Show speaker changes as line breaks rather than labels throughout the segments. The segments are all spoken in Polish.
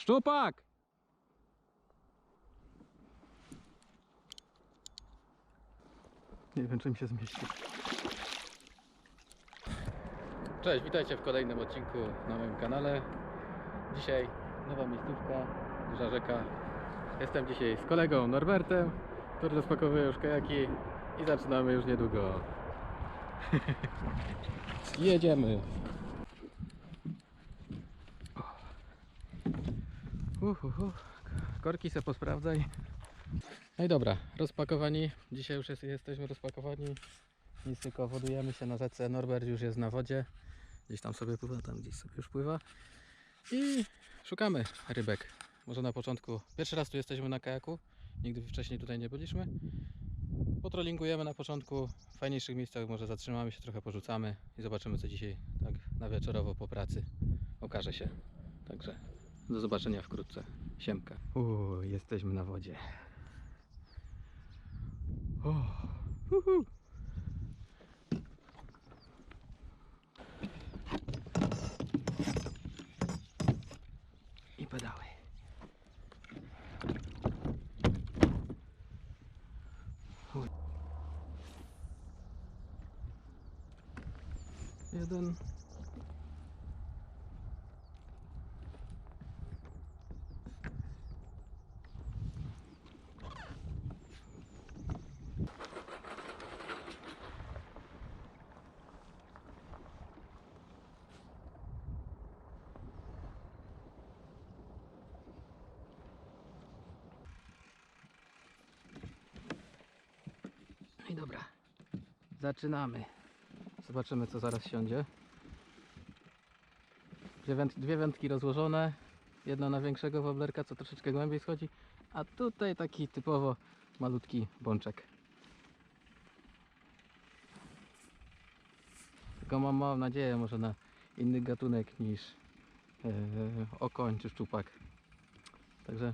Szczupak! Nie wiem, czy mi się zmieści. Cześć, witajcie w kolejnym odcinku na moim kanale. Dzisiaj nowa miejscówka, duża rzeka. Jestem dzisiaj z kolegą Norbertem, który rozpakowuje już kajaki i zaczynamy już niedługo. Jedziemy. Uhuhu. Korki se posprawdzaj. No i dobra, rozpakowani. Dzisiaj już jest, jesteśmy rozpakowani. Nic tylko wodujemy się na rzece. Norbert już jest na wodzie. Gdzieś tam sobie pływa, tam gdzieś sobie już pływa. I szukamy rybek. Może na początku. Pierwszy raz tu jesteśmy na kajaku. Nigdy wcześniej tutaj nie byliśmy. Potrollingujemy na początku. W fajniejszych miejscach może zatrzymamy się, trochę porzucamy i zobaczymy co dzisiaj tak na wieczorowo po pracy okaże się. Także do zobaczenia wkrótce. Siemka. Uuu, jesteśmy na wodzie. O, uhu. I i dobra. Zaczynamy. Zobaczymy co zaraz siądzie. Dwie, dwie wędki rozłożone. Jedna na większego woblerka, co troszeczkę głębiej schodzi. A tutaj taki typowo malutki bączek. Tylko mam małą nadzieję może na inny gatunek niż yy, okoń czy szczupak. Także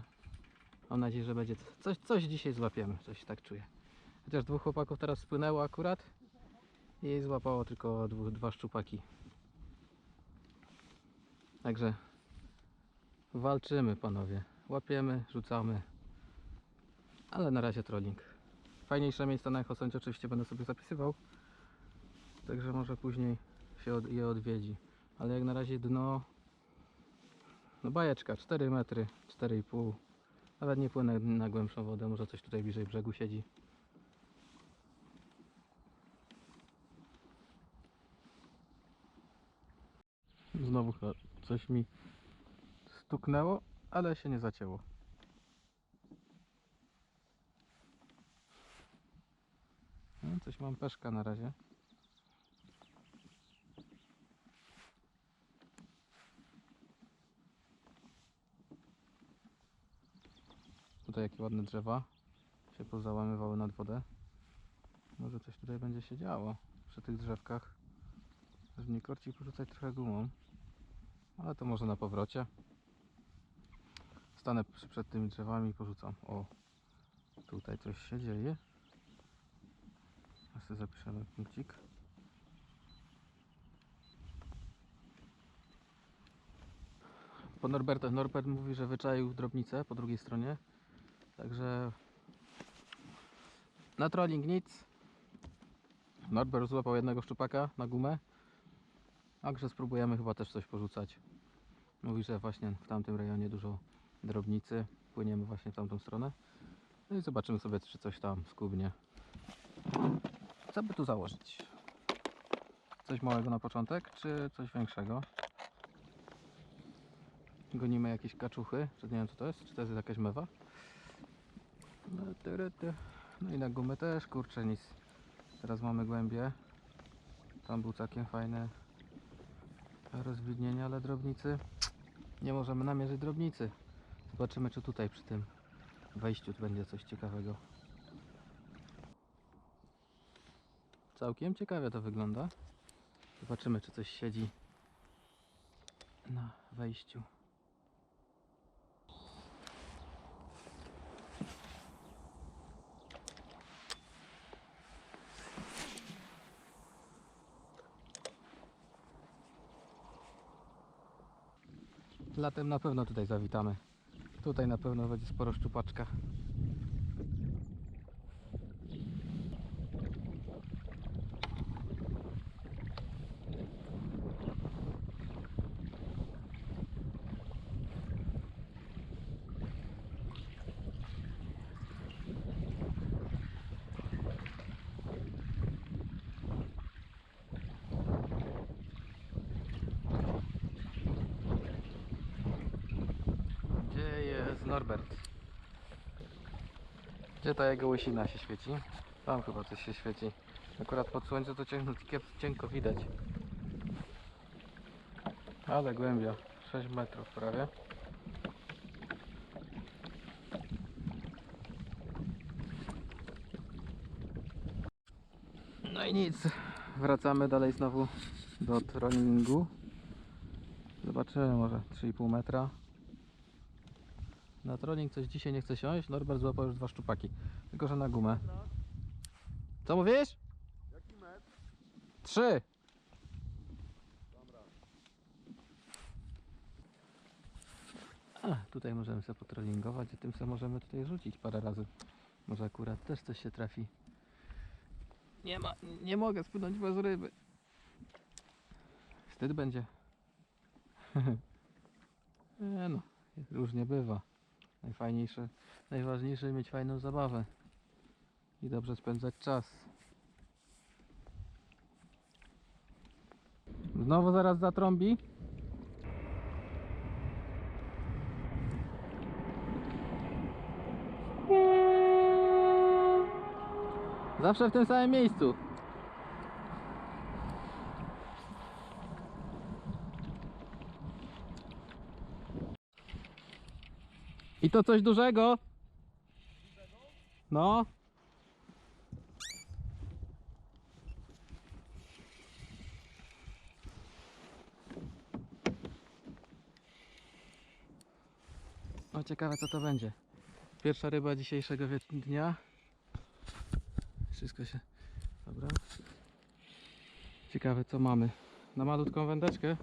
mam nadzieję, że będzie coś, coś dzisiaj złapiemy. Coś tak czuję. Chociaż dwóch chłopaków teraz spłynęło akurat i złapało tylko dwu, dwa szczupaki. Także walczymy panowie. Łapiemy, rzucamy. Ale na razie trolling. Fajniejsze miejsca na Echosądzie oczywiście będę sobie zapisywał. Także może później się od, je odwiedzi. Ale jak na razie dno no bajeczka 4 metry, 4,5 Nawet nie płynę na głębszą wodę, może coś tutaj bliżej brzegu siedzi. Znowu coś mi stuknęło, ale się nie zacięło. No, coś mam peszka na razie. Tutaj jakie ładne drzewa się pozałamywały nad wodę. Może coś tutaj będzie się działo przy tych drzewkach. Żeby nie korci porzucać trochę gumą. Ale to może na powrocie. Stanę przed tymi drzewami i porzucam. O, tutaj coś się dzieje. Sobie zapiszemy punkcik. Po Norberta. Norbert mówi, że wyczaił drobnicę po drugiej stronie. Także na trolling nic. Norbert złapał jednego szczupaka na gumę. Także spróbujemy chyba też coś porzucać. Mówi, że właśnie w tamtym rejonie dużo drobnicy. Płyniemy właśnie w tamtą stronę. No i zobaczymy sobie, czy coś tam skubnie. Co by tu założyć? Coś małego na początek, czy coś większego? Gonimy jakieś kaczuchy, czy nie wiem co to jest, czy to jest jakaś mewa? No, no i na gumę też, kurczę, nic. Teraz mamy głębie. Tam był całkiem fajny rozwidnienie, ale drobnicy nie możemy namierzyć drobnicy. Zobaczymy, czy tutaj przy tym wejściu będzie coś ciekawego. Całkiem ciekawie to wygląda. Zobaczymy, czy coś siedzi na wejściu. Latem na pewno tutaj zawitamy. Tutaj na pewno będzie sporo szczupaczka. Gdzie jest Norbert? Gdzie ta jego łysina się świeci? Tam chyba coś się świeci. Akurat pod słońce to cienko, cienko widać. Ale głębia. 6 metrów prawie. No i nic. Wracamy dalej znowu do trollingu. Zobaczymy może 3,5 metra. Na trolling coś dzisiaj nie chce siąść. Norbert złapał już dwa szczupaki. Tylko, że na gumę. Co mówisz?
Jaki metr?
Trzy. A, tutaj możemy sobie potrollingować, a tym sobie możemy tutaj rzucić parę razy. Może akurat też coś się trafi. Nie ma, nie mogę spłynąć bez ryby. Wstyd będzie. nie no, różnie bywa. Najfajniejsze, najważniejsze mieć fajną zabawę i dobrze spędzać czas. Znowu zaraz zatrąbi. Zawsze w tym samym miejscu. I to coś dużego? No. O, ciekawe co to będzie. Pierwsza ryba dzisiejszego dnia. Wszystko się... Dobra. Ciekawe co mamy. Na malutką wędeczkę.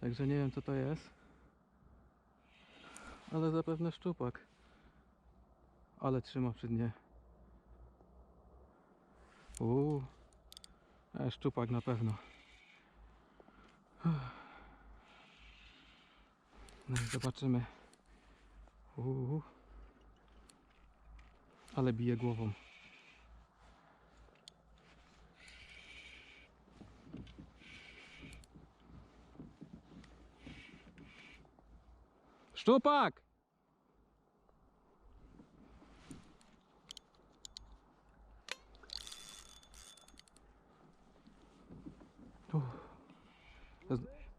Także nie wiem co to jest. Ale zapewne szczupak. Ale trzyma przy dnie. Uuu. E, szczupak na pewno. No i zobaczymy. Uuu. Ale bije głową. Szczupak!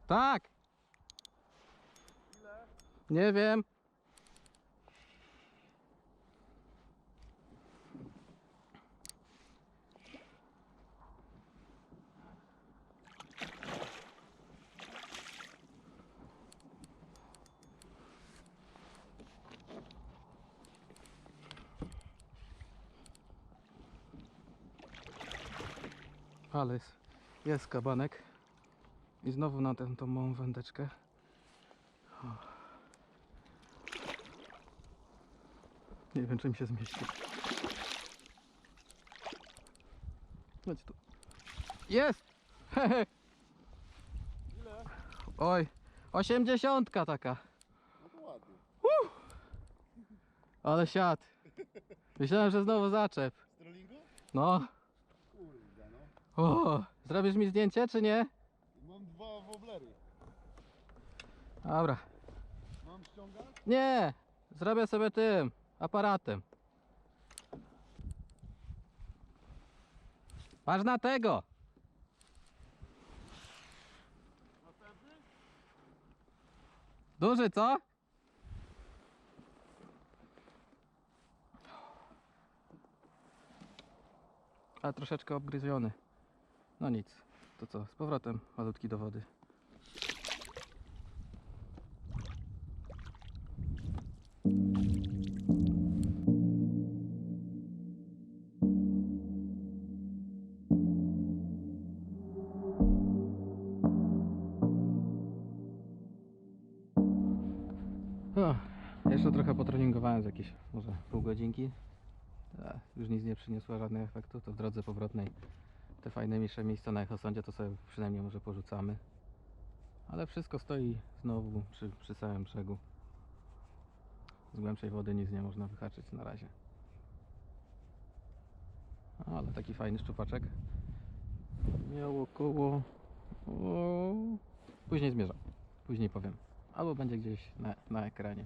Tak! Nie wiem. Ale jest, jest kabanek. I znowu na tę tą małą wędeczkę. O. Nie wiem, czy mi się zmieści. Chodź tu. Jest! Hehe.
Ile?
Oj, osiemdziesiątka taka.
No to ładnie.
Ale siad. Myślałem, że znowu zaczep.
Z?
No. O, zrobisz mi zdjęcie, czy nie?
Mam dwa woblery.
Dobra.
Mam ściągać?
Nie, zrobię sobie tym aparatem. Patrz na tego.
Następny?
Duży, co? A troszeczkę obgryziony. No nic. To co, z powrotem malutki do wody. O, jeszcze trochę potreningowałem z jakieś może pół godzinki. Już nic nie przyniosło żadnych efektów, to w drodze powrotnej te fajne miejsca na Echosądzie to sobie przynajmniej może porzucamy. Ale wszystko stoi znowu przy, przy samym brzegu. Z głębszej wody nic nie można wyhaczyć na razie. Ale taki fajny szczupaczek. Miał około... O, później zmierzam. Później powiem. Albo będzie gdzieś na, na ekranie.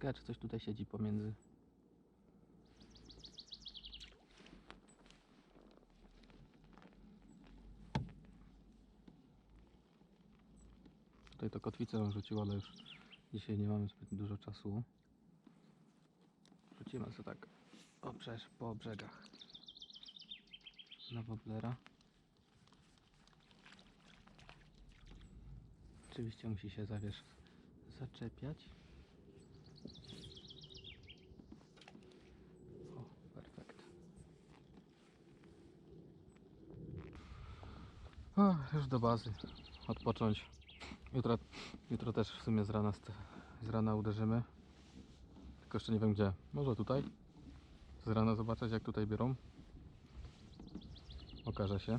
Ciekawe, czy coś tutaj siedzi pomiędzy. Tutaj to kotwicę on rzucił, ale już dzisiaj nie mamy zbyt dużo czasu. Rzucimy sobie tak o, brzeż, po brzegach na woblera. Oczywiście musi się zawierz zaczepiać. O, perfekt. O, już do bazy. Odpocząć. Jutro, jutro też w sumie z rana, z rana uderzymy. Tylko jeszcze nie wiem gdzie. Może tutaj? Z rana zobaczyć jak tutaj biorą. Okaże się.